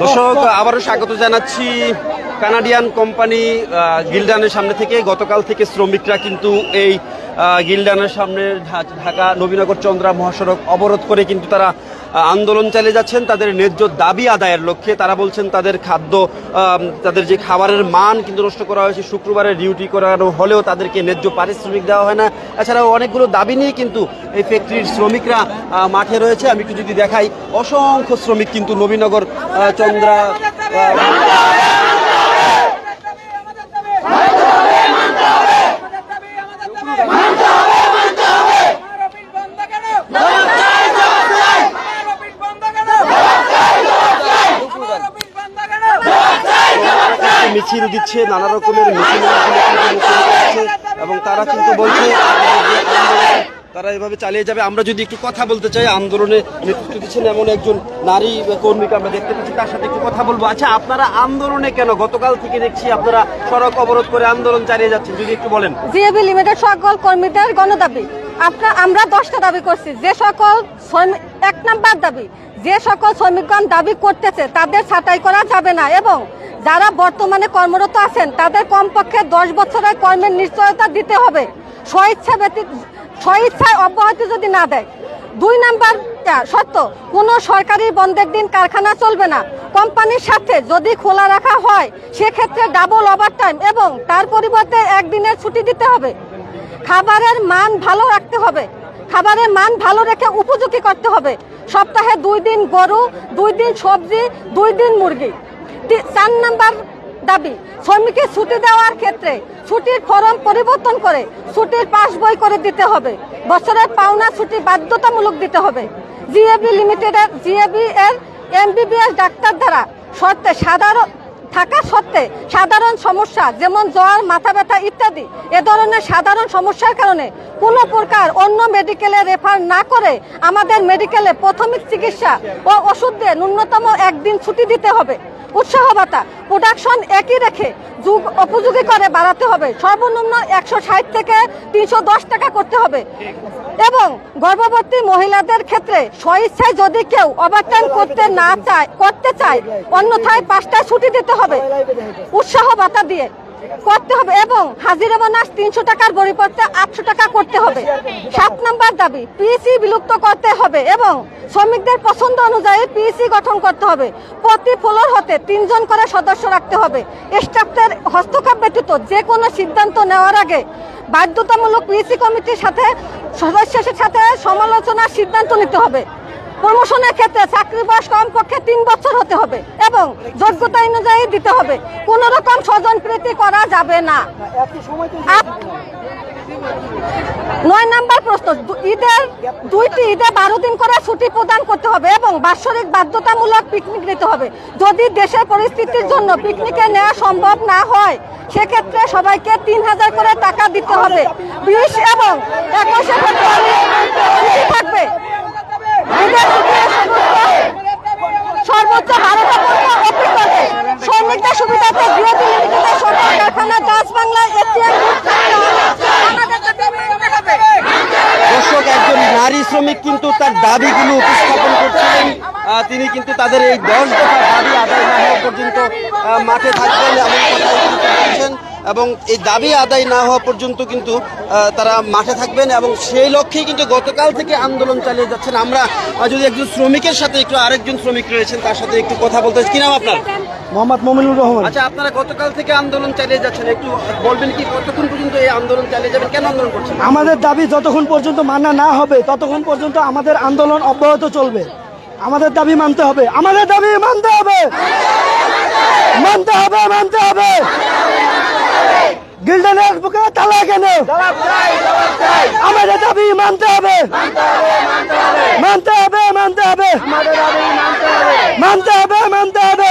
দর্শক, আবারও স্বাগত জানাচ্ছি কানাডিয়ান কোম্পানি গিলডানের সামনে থেকে। গতকাল থেকে শ্রমিকরা কিন্তু এই গিলডানের সামনে ঢাকা নবীনগর চন্দ্রা মহাসড়ক অবরোধ করে কিন্তু তারা আন্দোলন চালিয়ে যাচ্ছেন, তাদের ন্যায্য দাবি আদায়ের লক্ষ্যে। তারা বলছেন তাদের খাদ্য তাদের যে খাবারের মান কিন্তু নষ্ট করা হয়েছে। শুক্রবারে ডিউটি করানো হলেও তাদেরকে ন্যায্য পারিশ্রমিক দেওয়া হয় না। এছাড়াও অনেকগুলো দাবি নিয়ে কিন্তু এই ফ্যাক্টরির শ্রমিকরা মাঠে রয়েছে। আমি একটু যদি দেখাই, অসংখ্য শ্রমিক কিন্তু নবীনগর চন্দ্রা মিছিল দিচ্ছে, নানা রকমের এবং তারা কিন্তু বলছে তারা এভাবে চালিয়ে যাবে। আমরা যদি একটু কথা বলতে চাই, আন্দোলনে নেতৃত্ব দিচ্ছেন এমন একজন নারী কর্মীকে আমরা দেখতে পাচ্ছি, তার সাথে একটু কথা বলব। আচ্ছা আপনারা আন্দোলনে কেন? গতকাল থেকে দেখছি আপনারা সড়ক অবরোধ করে আন্দোলন চালিয়ে যাচ্ছেন, যদি একটু বলেন। জিএবি লিমিটেড সকল কর্মীদের গণদাবি। আপনার, আমরা দশটা দাবি করছি, যে সকল এক নাম্বার দাবি যে সকল শ্রমিকগণ দাবি করতেছে, তাদের ছাঁটাই করা যাবে না এবং যারা বর্তমানে কর্মরত আছেন, তাদের কমপক্ষে দশ বছরের কর্মের নিশ্চয়তা দিতে হবে। স্বইচ্ছা ব্যতীত স্বইচ্ছায় অব্যাহতি যদি না দেয়। দুই নাম্বার সত্য, কোনো সরকারি বন্ধের দিন কারখানা চলবে না। কোম্পানির সাথে যদি খোলা রাখা হয়, সেক্ষেত্রে ডাবল ওভারটাইম এবং তার পরিবর্তে একদিনের ছুটি দিতে হবে। খাবারের মান ভালো রাখতে হবে। খাবারের মান ভালো রেখে উপযোগী করতে হবে। সপ্তাহে দুই দিন গরু, দুই দিন সবজি, দুই দিন মুরগি। চার নাম্বার দাবি শ্রমিকের ছুটি দেওয়ার ক্ষেত্রে ছুটির ফরম পরিবর্তন করে ছুটির পাস বই করে দিতে হবে। বছরের পাওনা ছুটি বাধ্যতামূলক দিতে হবে। জিএবি লিমিটেডের, জিএবি এর এমবিবিএস ডাক্তার দ্বারা শর্তে সাধারণ থাকা সত্ত্বে সাধারণ সমস্যা, যেমন জ্বর, মাথা ব্যথা ইত্যাদি, এ ধরনের সাধারণ সমস্যার কারণে কোনো প্রকার অন্য মেডিকেলে রেফার না করে আমাদের মেডিকেলে প্রাথমিক চিকিৎসা ও ওষুধ দিয়ে ন্যূনতম একদিন ছুটি দিতে হবে। উৎসাহ ভাতা প্রোডাকশন একই রেখে যুগ উপযোগী করে বাড়াতে হবে। সর্বনিম্ন একশো ষাট থেকে তিনশো দশ টাকা করতে হবে। এবং গর্ভবতী মহিলাদের ক্ষেত্রে স্বইচ্ছায় যদি কেউ ওভারটাইম করতে না চায়, করতে চায়, অন্যথায় পাঁচটায় ছুটি দিতে হবে। উৎসাহ ভাতা দিয়ে করতে হবে এবং হাজিরা বোনাস তিনশো টাকার পরিবর্তে আটশো টাকা করতে হবে। সাত নম্বর দাবি পিএসি বিলুপ্ত করতে হবে এবং শ্রমিকদের পছন্দ অনুযায়ী পিএসি গঠন করতে হবে। প্রতি ফ্লোর হতে তিনজন করে সদস্য রাখতে হবে। স্টাফদের হস্তক্ষেপ ব্যতীত যে কোনো সিদ্ধান্ত নেওয়ার আগে বাধ্যতামূলক পিএসি কমিটির সাথে সদস্যের সাথে সমালোচনার সিদ্ধান্ত নিতে হবে। প্রমোশনের ক্ষেত্রে চাকরি বয়স কমপক্ষে তিন বছর হতে হবে এবং যোগ্যতা অনুযায়ী দিতে হবে। কোন রকম স্বজন প্রীতি করা যাবে না। নয় নাম্বার প্রশ্ন ঈদের দুইটি ঈদে বারো দিন করে ছুটি প্রদান করতে হবে এবং বাৎসরিক বাধ্যতামূলক পিকনিক নিতে হবে। যদি দেশের পরিস্থিতির জন্য পিকনিকে নেওয়া সম্ভব না হয়, সেক্ষেত্রে সবাইকে তিন হাজার করে টাকা দিতে হবে। বিশ এবং একুশে ফেব্রুয়ারি থাকবে ঈদের ছুটির সমস্ত সর্বোচ্চ বারোটা পর্যন্ত অপিল করবে হবে দর্শক, একজন নারী শ্রমিক কিন্তু তার দাবিগুলো উপস্থাপন করছিলেন। তিনি কিন্তু তাদের এই দশ দফা দাবি আদায় না হওয়া পর্যন্ত মাঠে থাকবেন এমন কথা বলছেন। এবং এই দাবি আদায় না হওয়া পর্যন্ত কিন্তু তারা মাঠে থাকবেন এবং সেই লক্ষ্যেই কিন্তু গতকাল থেকে আন্দোলন চালিয়ে যাচ্ছেন। আমরা যদি একজন শ্রমিকের সাথে একটু আরেকজন শ্রমিক রয়েছেন তার সাথে একটু কথা বলতে কি নাম আপনার? মোহাম্মদ মমিনুর রহমান। আচ্ছা আপনারা গতকাল থেকে আন্দোলন চালিয়ে যাচ্ছেন। একটু বলবেন কি কতক্ষণ পর্যন্ত এই আন্দোলন চালিয়ে যাবেন? কেন আন্দোলন করছেন? আমাদের দাবি যতক্ষণ পর্যন্ত মানা না হবে ততক্ষণ পর্যন্ত আমাদের আন্দোলন অব্যাহত চলবে। আমাদের দাবি মানতে হবে। আমাদের দাবি মানতে হবে! মানতে হবে! মানতে হবে! গিল্ডেনের বুকে তালা কেন? আমাদের দাবি মানতে হবে। মানতে হবে মানতে হবে। মানতে হবে মানতে হবে।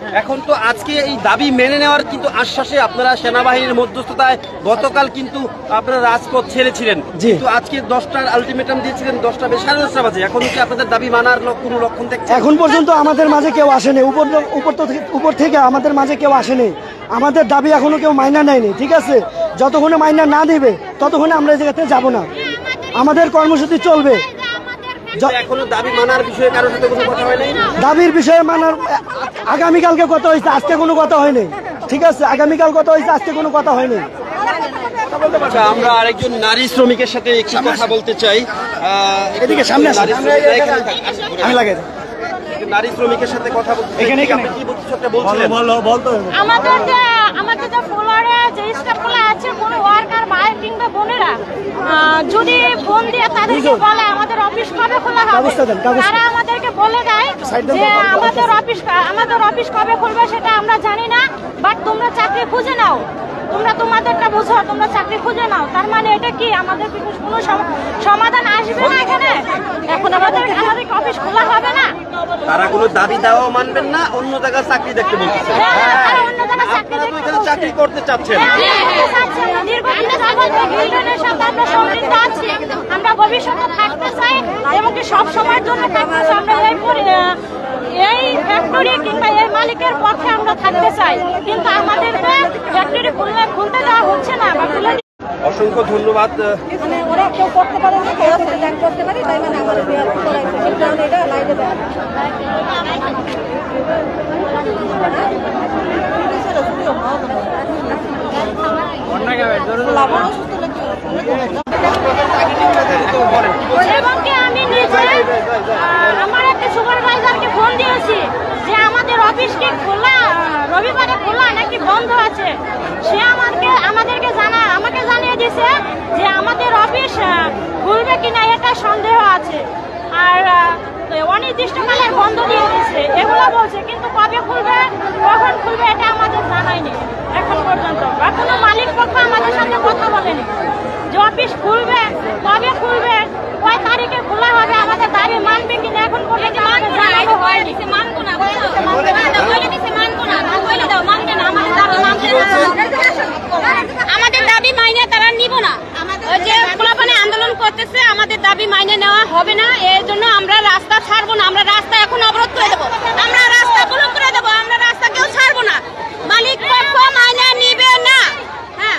এখন তো আজকে এই দাবি মেনে নেওয়ার কিন্তু আশ্বাসে আপনারা সেনাবাহিনীর মধ্যস্থতায় গতকাল কিন্তু আপনারা রাজপথ ছেড়েছিলেন। কিন্তু আজকে দশটার আলটিমেটাম দিয়েছিলেন দশটা বেশ সাড়ে দশটা বাজে। এখন কি আপনাদের দাবি মানার কোনো লক্ষণ দেখছেন? এখন পর্যন্ত আমাদের মাঝে কেউ আসেনি। উপর উপর থেকে- উপর থেকে আমাদের মাঝে কেউ আসেনি। আমাদের দাবি এখনও কেউ মাইনা নেয়নি ঠিক আছে? যতক্ষণে মাইনা না দিবে ততক্ষণে আমরা এই জায়গাতে যাব না। আমাদের কর্মসূচি চলবে। এখনও দাবি মানার বিষয়ে কারোর সাথে কোনো কথা হয় দাবির বিষয়ে মানার আগামীকালকে কথা হয়েছে আজকে কোনো কথা হয়নি। ঠিক আছে আগামীকাল কথা হয়েছে আজকে কোনো কথা হয়নি। আচ্ছা আমরা আরেকজন নারী শ্রমিকের সাথে একটু কথা বলতে চাই। এদিকে সামনে আমি লাগে। নারী শ্রমিকের সাথে কথা বলতে এখানে, কি বলতে আমাদের যে আমাদের যে ফ্লোরে যে স্টাফগুলো আছে কোনো ওয়ার্কার কিংবা বোনেরা যদি ফোন দিয়ে তাদেরকে বলে আমাদের অফিস কবে খোলা হবে। তারা আমাদেরকে বলে দেয় যে আমাদের অফিস আমাদের অফিস কবে খুলবে সেটা আমরা জানি না বাট তোমরা চাকরি খুঁজে নাও। তোমরা তোমাদেরটা বুঝো তোমরা চাকরি খুঁজে নাও। তার মানে এটা কি? আমাদের কোনো সমাধান আসবে না এখানে? এখন আমাদের আমাদের অফিস খোলা হবে না? তারা কোনো দাবি দেওয়া মানবেন না অন্য জায়গায় চাকরি দেখতে হ্যাঁ, আপনারা তো এখানে বলছে। চাকরি করতে চাচ্ছেন। দীর্ঘদিন যাবত সাথে আমরা সম্পৃক্ত আছি আমরা ভবিষ্যতে থাকতে চাই এবং সব সময়ের জন্য থাকতে চাই। আমরা এই এই ফ্যাক্টরি কিংবা এই মালিকের পক্ষে আমরা থাকতে চাই। কিন্তু আমাদেরকে ফ্যাক্টরি খুললে খুলতে দেওয়া হচ্ছে না বা খুলে অসংখ্য ধন্যবাদ মানে ওরা কেউ করতে পারে না কেউ ল্যান্ড করতে পারে তাই মানে আমাদের বিহার করাইছে এই কারণে এটা লাইটে দেওয়া এবং কি আমি নিজে আহ, আমার একটা সুপারভাইজারকে ফোন দিয়েছি যে আমাদের অফিস কি খোলা রবিবারে খোলা নাকি বন্ধ আছে? সে আমাকে আমাদেরকে জানা আমাকে জানিয়ে দিয়েছে যে আমাদের অফিস খুলবে কিনা এটা সন্দেহ আছে। আর আহ, অনির্দিষ্টকালের বন্ধ দিয়ে দিয়েছে এগুলো বলছে কিন্তু কবে খুলবে কখন খুলবে এটা আমাদের জানাই নেই এখন পর্যন্ত কোনো মালিক পক্ষ আমাদের সাথে কথা বলেনি যে অফিস খুলবে কবে খুলবে কয় তারিখে খোলা হবে আমাদের দাবি মানবে কিনা এখন পর্যন্ত আমাদের জানানো হয়নি মানবো না বলে দিছে মানবো না বলে দাও মানবে না আমাদের দাবি মানবে না আমাদের দাবি মাইনে তারা নিব না ওই যে খোলাপানে আন্দোলন করতেছে আমাদের দাবি মাইনে নেওয়া হবে না এর জন্য আমরা রাস্তা ছাড়বো না আমরা রাস্তা এখন অবরোধ করে দেবো আমরা রাস্তা ব্লক করে দেবো আমরা রাস্তা কেউ ছাড়বো না মালিক পক্ষ মাইনে নিবে না হ্যাঁ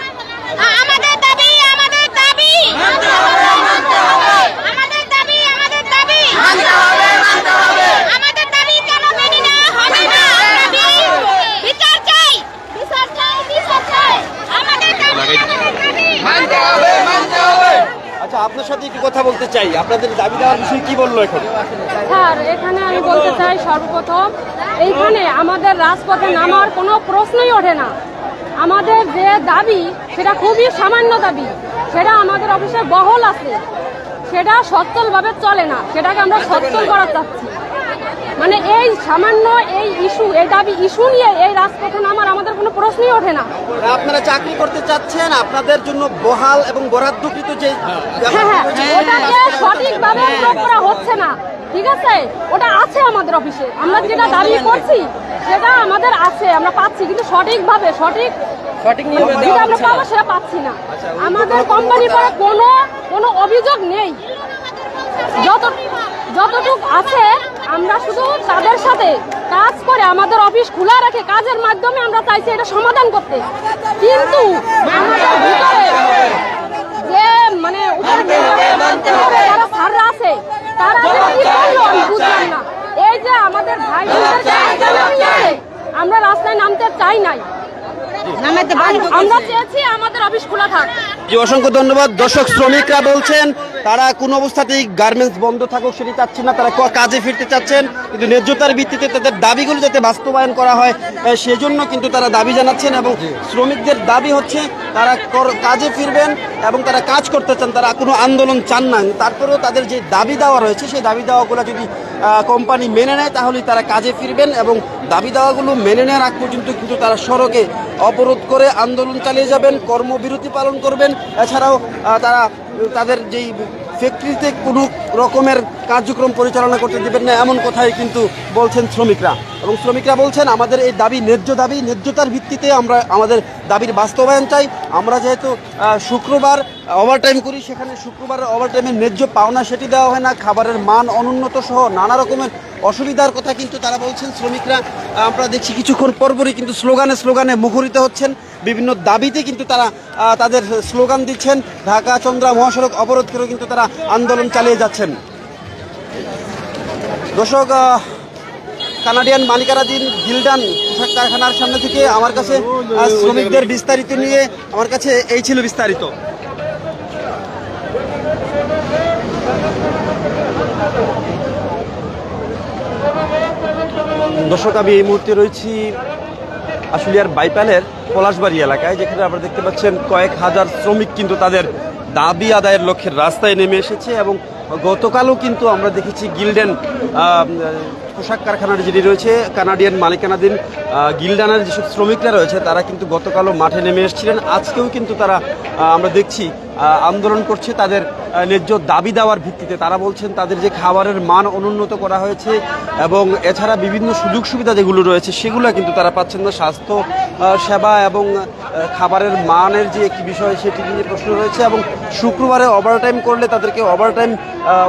আ- আমাদের দাবি আমাদের দাবি আমাদের দাবি আমাদের দাবি আমাদের দাবি কেন মেনে নেওয়া হবে না আমরা বি- বিচার চাই বিচার চাই বিচার চাই আমাদের দাবি আমাদের দাবি আচ্ছা আপনার সাথে একটু কথা বলতে চাই। আপনাদের দাবি দেওয়ার বিষয়ে কি বলল এখন? স্যার, এখানে আমি বলতে চাই সর্বপ্রথম, এইখানে আমাদের রাজপথে নামার কোনো প্রশ্নই ওঠে না। আমাদের যে দাবি, সেটা খুবই সামান্য দাবি। সেটা আমাদের অফিসে বহল আছে। সেটা সচ্ছলভাবে চলে না। সেটাকে আমরা সচ্ছল করার চাচ্ছি। মানে এই সামান্য এই ইস্যু, এই দাবি ইস্যু নিয়ে এই রাজপথে নামার আমাদের প্রশ্নই ওঠে না। আপনারা চাকরি করতে চাচ্ছেন আপনাদের জন্য বহাল এবং বরাদ্দকৃত যে হ্যাঁ হ্যাঁ ওটাকে সঠিকভাবে প্রয়োগ করা হচ্ছে না ঠিক আছে? ওটা আছে আমাদের অফিসে। আমরা যেটা দাবি করছি সেটা আমাদের আছে আমরা পাচ্ছি কিন্তু সঠিকভাবে সঠিক যেটা আমরা পাবো সেটা পাচ্ছি না। আমাদের কোম্পানির পরে কোনো কোনো অভিযোগ নেই। যত যতটুক আছে আমরা শুধু তাদের সাথে কাজ করে আমাদের অফিস খোলা রেখে কাজের মাধ্যমে আমরা চাইছি এটা সমাধান করতে। কিন্তু আমাদের ভিতরে যে মানে স্যাররা আছে তারা যে কি করল আমি বুঝলাম না। এই যে আমাদের ভাই আমরা রাস্তায় নামতে চাই নাই। আমরা চেয়েছি আমাদের অফিস খোলা থাক। অসংখ্য ধন্যবাদ। দর্শক শ্রমিকরা বলছেন তারা কোনো অবস্থাতেই গার্মেন্টস বন্ধ থাকুক সেটি চাচ্ছেন না তারা কাজে ফিরতে চাচ্ছেন কিন্তু ন্যায্যতার ভিত্তিতে তাদের দাবিগুলো যাতে বাস্তবায়ন করা হয় সেজন্য কিন্তু তারা দাবি জানাচ্ছেন এবং শ্রমিকদের দাবি হচ্ছে তারা কাজে ফিরবেন এবং তারা কাজ করতে চান তারা কোনো আন্দোলন চান না। তারপরেও তাদের যে দাবি দেওয়া রয়েছে সেই দাবি দেওয়াগুলো যদি কোম্পানি মেনে নেয় তাহলে তারা কাজে ফিরবেন এবং দাবি দেওয়াগুলো মেনে নেওয়ার আগ পর্যন্ত কিন্তু তারা সড়কে অবরোধ করে আন্দোলন চালিয়ে যাবেন কর্মবিরতি পালন করবেন। এছাড়াও তারা তাদের যেই ফ্যাক্টরিতে কোনো রকমের কার্যক্রম পরিচালনা করতে দেবেন না, এমন কথাই কিন্তু বলছেন শ্রমিকরা। এবং শ্রমিকরা বলছেন, আমাদের এই দাবি ন্যায্য দাবি। ন্যায্যতার ভিত্তিতে আমরা আমাদের দাবির বাস্তবায়ন চাই। আমরা যেহেতু শুক্রবার ওভারটাইম করি, সেখানে শুক্রবারের ওভারটাইমের ন্যায্য পাওনা সেটি দেওয়া হয় না। খাবারের মান অনুন্নত সহ নানা রকমের অসুবিধার কথা কিন্তু তারা বলছেন। শ্রমিকরা, আমরা দেখছি কিছুক্ষণ পরপরই কিন্তু স্লোগানে স্লোগানে মুখরিত হচ্ছেন। বিভিন্ন দাবিতে কিন্তু তারা তাদের স্লোগান দিচ্ছেন। ঢাকা চন্দ্রা মহাসড়ক অবরোধ করেও কিন্তু তারা আন্দোলন চালিয়ে যাচ্ছেন। দর্শক কানাডিয়ান মালিকানাধীন গিল্ডান পোশাক কারখানার সামনে থেকে আমার কাছে শ্রমিকদের বিস্তারিত নিয়ে আমার কাছে এই ছিল বিস্তারিত। দর্শক, আমি এই মুহূর্তে রয়েছি আশুলিয়ার বাইপালের পলাশবাড়ি এলাকায়, যেখানে আপনারা দেখতে পাচ্ছেন কয়েক হাজার শ্রমিক কিন্তু তাদের দাবি আদায়ের লক্ষ্যে রাস্তায় নেমে এসেছে এবং গতকালও কিন্তু আমরা দেখেছি গিল্ডেন পোশাক কারখানার যেটি রয়েছে, কানাডিয়ান মালিকানাধীন গিলডানার যেসব শ্রমিকরা রয়েছে, তারা কিন্তু গতকালও মাঠে নেমে এসেছিলেন। আজকেও কিন্তু তারা আমরা দেখছি আন্দোলন করছে, তাদের ন্যায্য দাবি দেওয়ার ভিত্তিতে। তারা বলছেন তাদের যে খাবারের মান অনুন্নত করা হয়েছে এবং এছাড়া বিভিন্ন সুযোগ সুবিধা যেগুলো রয়েছে, সেগুলো কিন্তু তারা পাচ্ছেন না। স্বাস্থ্য সেবা এবং খাবারের মানের যে একটি বিষয়, সেটি নিয়ে প্রশ্ন রয়েছে এবং শুক্রবারে ওভারটাইম করলে তাদেরকে ওভারটাইম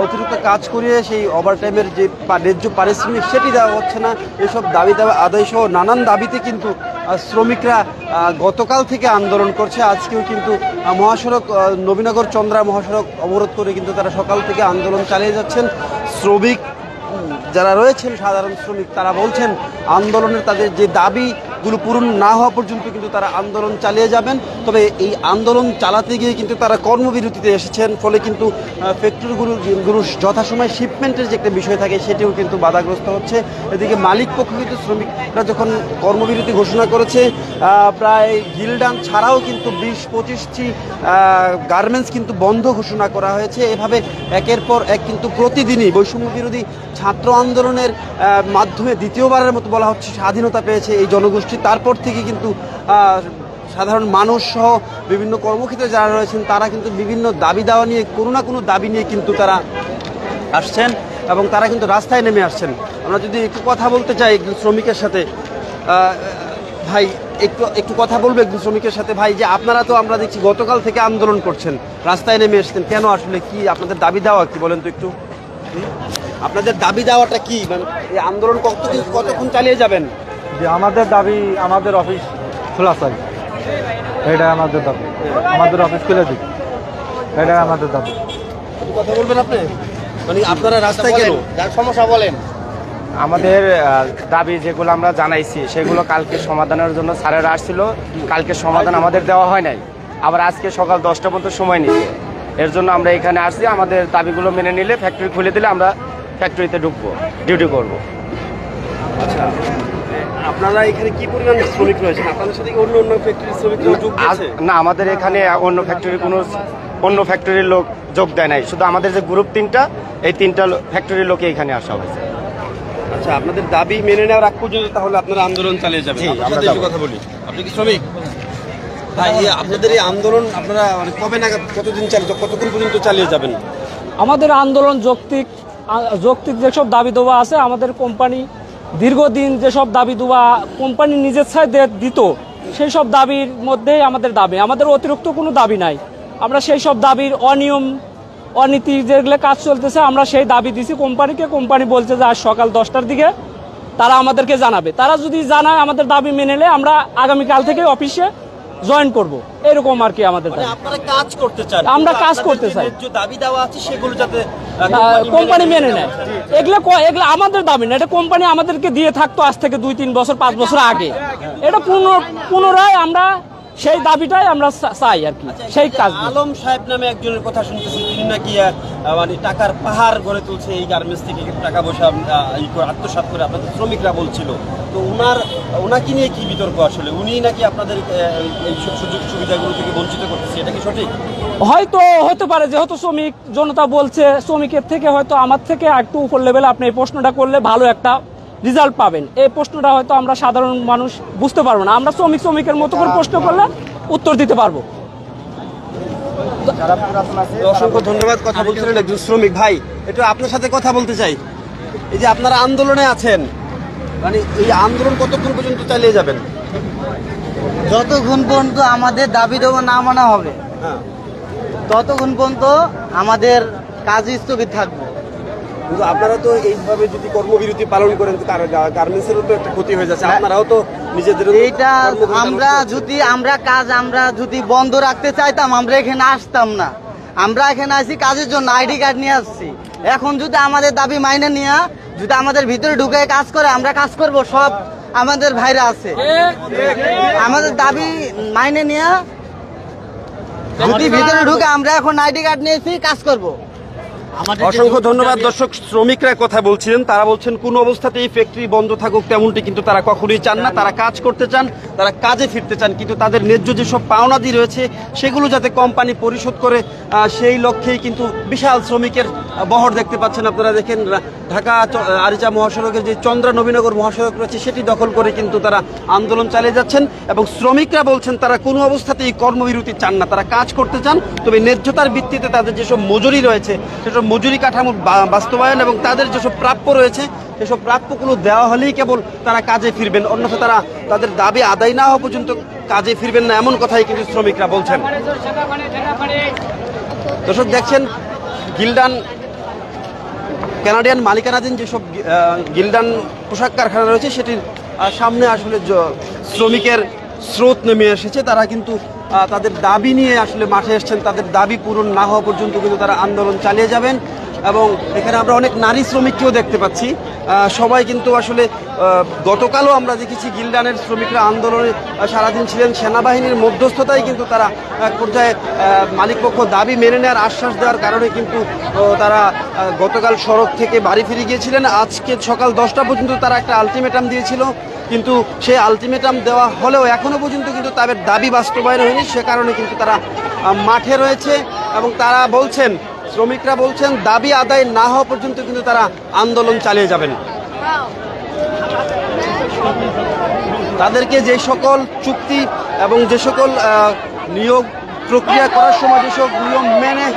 অতিরিক্ত কাজ করিয়ে সেই ওভারটাইমের যে ন্যায্য পারিশ্রমিক, সেটি দেওয়া হচ্ছে না। এসব দাবি দেওয়া আদায় সহ নানান দাবিতে কিন্তু শ্রমিকরা গতকাল থেকে আন্দোলন করছে। আজকেও কিন্তু মহাসড়ক নবীনগর চন্দ্রা মহাসড়ক অবরোধ করে কিন্তু তারা সকাল থেকে আন্দোলন চালিয়ে যাচ্ছেন। শ্রমিক যারা রয়েছেন, সাধারণ শ্রমিক, তারা বলছেন, আন্দোলনের তাদের যে দাবিগুলো পূরণ না হওয়া পর্যন্ত কিন্তু তারা আন্দোলন চালিয়ে যাবেন। তবে এই আন্দোলন চালাতে গিয়ে কিন্তু তারা কর্মবিরতিতে এসেছেন, ফলে কিন্তু ফ্যাক্টরিগুলো গুলো যথাসময় শিপমেন্টের যে একটা বিষয় থাকে সেটিও কিন্তু বাধাগ্রস্ত হচ্ছে। এদিকে মালিক পক্ষ কিন্তু শ্রমিকরা যখন কর্মবিরতি ঘোষণা করেছে প্রায় গিলডান ছাড়াও কিন্তু বিশ পঁচিশটি গার্মেন্টস কিন্তু বন্ধ ঘোষণা করা হয়েছে। এভাবে একের পর এক কিন্তু প্রতিদিনই বৈষম্য বিরোধী ছাত্র আন্দোলনের মাধ্যমে দ্বিতীয়বারের মতো বলা হচ্ছে স্বাধীনতা পেয়েছে এই জনগোষ্ঠী। তারপর থেকে কিন্তু সাধারণ মানুষ সহ বিভিন্ন কর্মক্ষেত্রে যারা রয়েছেন, তারা কিন্তু বিভিন্ন দাবি দেওয়া নিয়ে, কোনো না কোনো দাবি নিয়ে কিন্তু তারা আসছেন এবং তারা কিন্তু রাস্তায় নেমে আসছেন। আমরা যদি একটু কথা বলতে চাই একজন শ্রমিকের সাথে ভাই, একটু একটু কথা বলব একজন শ্রমিকের সাথে? ভাই, যে আপনারা তো আমরা দেখছি গতকাল থেকে আন্দোলন করছেন, রাস্তায় নেমে এসছেন। কেন আসলে কি আপনাদের দাবি দেওয়া কি বলেন তো একটু? আপনাদের দাবি দেওয়াটা কি? মানে এই আন্দোলন কতদিন, কতক্ষণ চালিয়ে যাবেন? যে আমাদের দাবি আমাদের অফিস খোলা চাই। এটা আমাদের দাবি। আমাদের অফিস খুলে দিক। এটা আমাদের দাবি। কথা বলবেন আপনি? মানে আপনারা রাস্তায় কেন? সমস্যা বলেন। আমাদের দাবি যেগুলো আমরা জানাইছি সেগুলো কালকে সমাধানের জন্য স্যারেরা আসছিল। কালকে সমাধান আমাদের দেওয়া হয় নাই। আবার আজকে সকাল দশটা পর্যন্ত সময় নিচ্ছে। এর জন্য আমরা এখানে আসছি। আমাদের দাবিগুলো মেনে নিলে ফ্যাক্টরি খুলে দিলে আমরা ফ্যাক্টরিতে ঢুকবো ডিউটি করব। আপনারা এখানে কি পরিমাণ শ্রমিক রয়েছেন? আপনাদের সাথে অন্য অন্য ফ্যাক্টরির শ্রমিকরা যোগ দিয়েছে? না আমাদের এখানে অন্য ফ্যাক্টরির কোনো অন্য ফ্যাক্টরির লোক যোগ দেয় নাই। শুধু আমাদের যে গ্রুপ তিনটা এই তিনটা ফ্যাক্টরির লোকে এখানে আসা হয়েছে। আচ্ছা আপনাদের দাবি মেনে নেওয়ার আগ পর্যন্ত তাহলে আপনারা আন্দোলন চালিয়ে যাবেন। একটু কথা বলি। আপনি কি শ্রমিক? ভাই আপনাদের এই আন্দোলন আপনারা মানে কবে নাগাদ কতদিন চালিয়ে কতক্ষণ পর্যন্ত চালিয়ে যাবেন? আমাদের আন্দোলন যৌক্তিক যৌক্তিক যেসব দাবি দেওয়া আছে আমাদের কোম্পানি দীর্ঘদিন যেসব দাবি দুবা কোম্পানি নিজের সাথে দিত, সেই সব দাবির মধ্যেই আমাদের দাবি। আমাদের অতিরিক্ত কোনো দাবি নাই। আমরা সেই সব দাবির অনিয়ম, অনীতি যেগুলো কাজ চলতেছে, আমরা সেই দাবি দিছি কোম্পানিকে। কোম্পানি বলছে যে আজ সকাল দশটার দিকে তারা আমাদেরকে জানাবে। তারা যদি জানায় আমাদের দাবি মেনে নেয়, আমরা আগামীকাল থেকে অফিসে জয়েন করব। এরকম আর কি আমাদের মানে কাজ করতে চান। আমরা কাজ করতে চাই। দাবি দেওয়া আছে সেগুলো যাতে কোম্পানি মেনে নেয়। এগুলো এগুলো আমাদের দাবি না। এটা কোম্পানি আমাদেরকে দিয়ে থাকতো আজ থেকে দুই তিন বছর পাঁচ বছর আগে। এটা পুনর- পুনরায় আমরা সেই দাবিটাই আমরা চাই আর কি। সেই কাজ আলম সাহেব নামে একজনের কথা শুনতেছি তিনি নাকি মানে টাকার পাহাড় গড়ে তুলছে এই গার্মেন্টস থেকে টাকা পয়সা ই করে আপনাদের শ্রমিকরা বলছিল। তো ওনার ওনাকে নিয়ে কি বিতর্ক আসলে? উনি নাকি আপনাদের এই সুযোগ সুবিধাগুলো থেকে বঞ্চিত করতেছে এটা কি সঠিক? হয়তো হতে পারে যেহেতু শ্রমিক জনতা বলছে শ্রমিকের থেকে হয়তো আমার থেকে একটু উপর লেভেলে আপনি এই প্রশ্নটা করলে ভালো একটা রেজাল্ট পাবেন। এই প্রশ্নটা হয়তো আমরা সাধারণ মানুষ বুঝতে পারব না। আমরা শ্রমিক শ্রমিকের মতো করে প্রশ্ন করলে উত্তর দিতে পারব। অসংখ্য ধন্যবাদ। কথা বলছিলেন একজন শ্রমিক। ভাই একটু আপনার সাথে কথা বলতে চাই। এই যে আপনারা আন্দোলনে আছেন মানে এই আন্দোলন কতক্ষণ পর্যন্ত চালিয়ে যাবেন? যতক্ষণ পর্যন্ত আমাদের দাবি দেওয়া না মানা হবে হ্যাঁ। ততক্ষণ পর্যন্ত আমাদের কাজ স্থগিত থাকবে। কিন্তু আপনারা তো এইভাবে যদি কর্মবিরতি পালন করেন গার্মেন্টসেরও তো একটা ক্ষতি হয়ে যাচ্ছে। আপনারাও তো নিজেদের এইটা আমরা যদি আমরা কাজ আমরা যদি বন্ধ রাখতে চাইতাম আমরা এখানে আসতাম না। আমরা এখানে আসি কাজের জন্য আইডি কার্ড নিয়ে আসছি। এখন যদি আমাদের দাবি মাইনে নিয়ে যদি আমাদের ভিতরে ঢুকে কাজ করে আমরা কাজ করব সব আমাদের ভাইরা আছে। আমাদের দাবি মাইনে নিয়ে যদি ভিতরে ঢুকে আমরা এখন আইডি কার্ড নিয়েছি কাজ করব। অসংখ্য ধন্যবাদ দর্শক শ্রমিকরা কথা বলছিলেন। তারা বলছেন কোন অবস্থাতেই ফ্যাক্টরি বন্ধ থাকুক তেমনটি কিন্তু তারা কখনোই চান না। তারা কাজ করতে চান তারা কাজে ফিরতে চান কিন্তু তাদের ন্যায্য যেসব পাওনাদি রয়েছে সেগুলো যাতে কোম্পানি পরিশোধ করে সেই লক্ষ্যেই কিন্তু বিশাল শ্রমিকের বহর দেখতে পাচ্ছেন আপনারা দেখেন। ঢাকা আরিচা মহাসড়কের যে চন্দ্রা নবীনগর মহাসড়ক রয়েছে সেটি দখল করে কিন্তু তারা আন্দোলন চালিয়ে যাচ্ছেন এবং শ্রমিকরা বলছেন তারা কোনো অবস্থাতেই কর্মবিরতি চান না। তারা কাজ করতে চান তবে ন্যায্যতার ভিত্তিতে তাদের যেসব মজুরি রয়েছে সেসব মজুরি কাঠামোর বা- বাস্তবায়ন এবং তাদের যেসব প্রাপ্য রয়েছে, সেসব প্রাপ্যগুলো দেওয়া হলেই কেবল তারা কাজে ফিরবেন। অন্যথা তারা তাদের দাবি আদায় না হওয়া পর্যন্ত কাজে ফিরবেন না, এমন কথাই কিন্তু শ্রমিকরা বলছেন। দর্শক, দেখছেন, গিলডান, কানাডিয়ান মালিকানাধীন যেসব গিলডান পোশাক কারখানা রয়েছে, সেটির সামনে আসলে শ্রমিকের স্রোত নেমে এসেছে। তারা কিন্তু তাদের দাবি নিয়ে আসলে মাঠে এসছেন। তাদের দাবি পূরণ না হওয়া পর্যন্ত কিন্তু তারা আন্দোলন চালিয়ে যাবেন। এবং এখানে আমরা অনেক নারী শ্রমিককেও দেখতে পাচ্ছি। সবাই কিন্তু আসলে গতকালও আমরা দেখেছি গিলডানের শ্রমিকরা আন্দোলনে সারাদিন ছিলেন। সেনাবাহিনীর মধ্যস্থতায় কিন্তু তারা এক পর্যায়ে মালিকপক্ষ দাবি মেনে নেওয়ার আশ্বাস দেওয়ার কারণে কিন্তু তারা গতকাল সড়ক থেকে বাড়ি ফিরে গিয়েছিলেন। আজকে সকাল দশটা পর্যন্ত তারা একটা আলটিমেটাম দিয়েছিল। কিন্তু সেই আলটিমেটাম দেওয়া হলেও এখনও পর্যন্ত কিন্তু তাদের দাবি বাস্তবায়ন হয়নি। সে কারণে কিন্তু তারা মাঠে রয়েছে এবং তারা বলছেন শ্রমিকরা বলছেন, দাবি আদায় না হওয়া পর্যন্ত কিন্তু তারা আন্দোলন চালিয়ে যাবেন। তাদেরকে যে সকল চুক্তি এবং যে সকল নিয়োগ প্রক্রিয়া করার সময় যেসব নিয়ম মেনে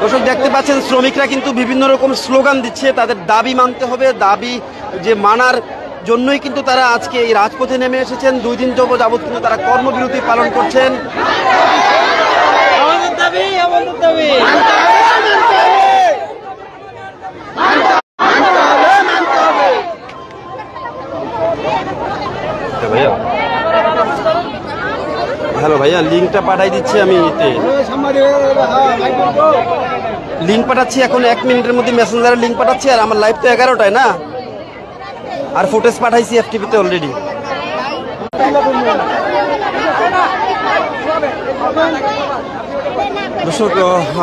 দর্শক, দেখতে পাচ্ছেন, শ্রমিকরা কিন্তু বিভিন্ন রকম স্লোগান দিচ্ছে, তাদের দাবি মানতে হবে, দাবি যে মানার জন্যই কিন্তু তারা আজকে এই রাজপথে নেমে এসেছেন। দুই দিন যাব যাবৎ কিন্তু তারা কর্মবিরতি পালন করছেন। ভাইয়া। হ্যালো ভাইয়া লিঙ্কটা পাঠাই দিচ্ছি আমি এতে লিঙ্ক পাঠাচ্ছি এখন এক মিনিটের মধ্যে মেসেঞ্জারের লিঙ্ক পাঠাচ্ছি আর আমার লাইভ তো এগারোটায় না? আর ফুটেজ পাঠাইছি এফটিভিতে অলরেডি দর্শক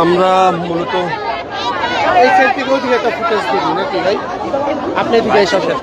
আমরা মূলত একটা আপনি দিকে এসব শেষ।